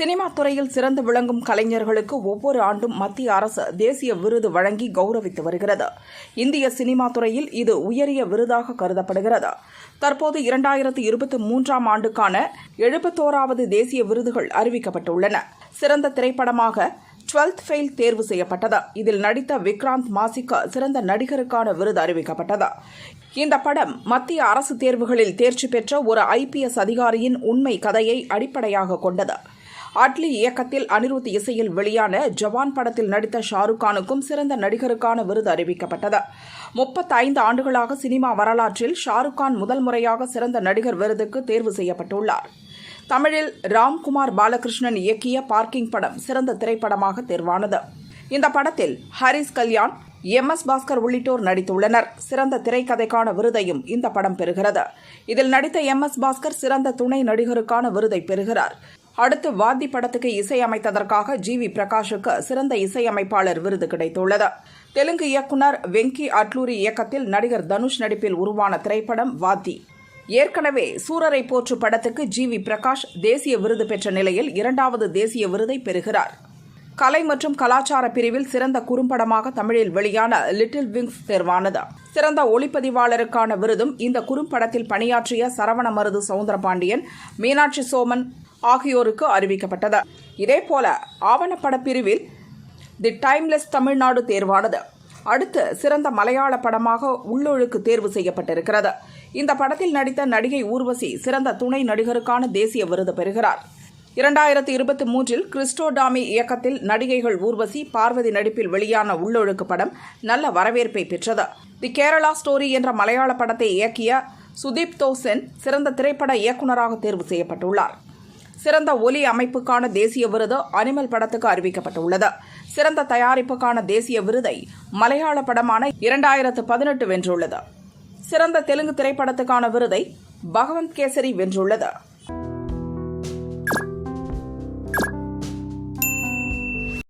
Cinema துறையில் சிறந்து விளங்கும் கலைஞர்களுக்கு ஒவ்வொரு ஆண்டும் மத்திய அரசு தேசிய விருது வழங்கி கௌரவித்து வருகிறது. இந்திய சினிமா துறையில் இது உயரிய விருதாக கருதப்படுகிறது. தற்போது இரண்டாயிரத்து இருபத்தி மூன்றாம் ஆண்டுக்கான எழுபத்தோராவது தேசிய விருதுகள் அறிவிக்கப்பட்டுள்ளன. சிறந்த திரைப்படமாக டுவெல்த் ஃபெயில் தேர்வு செய்யப்பட்டது. இதில் நடித்த விக்ராந்த் மாசிக்கா சிறந்த நடிகருக்கான விருது அறிவிக்கப்பட்டது. இந்த படம் மத்திய அரசு தேர்வுகளில் தேர்ச்சி பெற்ற ஒரு ஐபிஎஸ் அதிகாரியின் உண்மை கதையை அடிப்படையாக கொண்டது. அட்லி இயக்கத்தில் அனிருத் இசையில் வெளியான ஜவான் படத்தில் நடித்த ஷாருக் கானுக்கும் சிறந்த நடிகருக்கான விருது அறிவிக்கப்பட்டது. முப்பத்தைந்து ஆண்டுகளாக சினிமா வரலாற்றில் ஷாருக் கான் முதல் முறையாக சிறந்த நடிகர் விருதுக்கு தேர்வு செய்யப்பட்டுள்ளார். தமிழில் ராம்குமார் பாலகிருஷ்ணன் இயக்கிய பார்க்கிங் படம் சிறந்த திரைப்படமாக தேர்வானது. இந்த படத்தில் ஹரிஸ் கல்யாண் எம் எஸ் பாஸ்கர் உள்ளிட்டோர் நடித்துள்ளனர். சிறந்த திரைக்கதைக்கான விருதையும் இந்த படம் பெறுகிறது. இதில் நடித்த எம் எஸ் பாஸ்கர் சிறந்த துணை நடிகருக்கான விருதை பெறுகிறார். அடுத்து வாத்தி படத்துக்கு இசையமைத்ததற்காக ஜி வி பிரகாஷுக்கு சிறந்த இசையமைப்பாளர் விருது கிடைத்துள்ளது. தெலுங்கு இயக்குனர் வெங்கி அட்லூரி இயக்கத்தில் நடிகர் தனுஷ் நடிப்பில் உருவான திரைப்படம் வாத்தி ஏற்கனவே சூரரை போற்று படத்துக்கு ஜி வி பிரகாஷ் தேசிய விருது பெற்ற நிலையில் இரண்டாவது தேசிய விருதை பெறுகிறார். கலை மற்றும் கலாச்சார பிரிவில் சிறந்த குறும்படமாக தமிழில் வெளியான லிட்டில் விங்ஸ் தேர்வானது. சிறந்த ஒளிப்பதிவாளருக்கான விருதும் இந்த குறும்படத்தில் பணியாற்றிய சரவண மருது சவுந்தரபாண்டியன் மீனாட்சி சோமன் ஆகியோருக்கு அறிவிக்கப்பட்டது. இதேபோல ஆவணப்பட பிரிவில் தி டைம்லெஸ் தமிழ்நாடு தேர்வானது. அடுத்து சிறந்த மலையாள படமாக உள்ளொழுக்கு தேர்வு செய்யப்பட்டிருக்கிறது. இந்த படத்தில் நடித்த நடிகை ஊர்வசி சிறந்த துணை நடிகருக்கான தேசிய விருது பெறுகிறார். இரண்டாயிரத்தி இருபத்தி மூன்றில் கிறிஸ்டோடாமி இயக்கத்தில் நடிகைகள் ஊர்வசி பார்வதி நடிப்பில் வெளியான உள்ளொழுக்கு படம் நல்ல வரவேற்பை பெற்றது. தி கேரளா ஸ்டோரி என்ற மலையாள படத்தை இயக்கிய சுதீப் தோசென் சிறந்த திரைப்பட இயக்குநராக தேர்வு செய்யப்பட்டுள்ளார். சிறந்த ஒலி அமைப்புக்கான தேசிய விருது அனிமல் படத்துக்கு அறிவிக்கப்பட்டுள்ளது. சிறந்த தயாரிப்புக்கான தேசிய விருதை மலையாள படமான இரண்டாயிரத்து பதினெட்டு வென்றுள்ளது. சிறந்த தெலுங்கு திரைப்படத்துக்கான விருதை பகவந்த் கேசரி வென்றுள்ளது.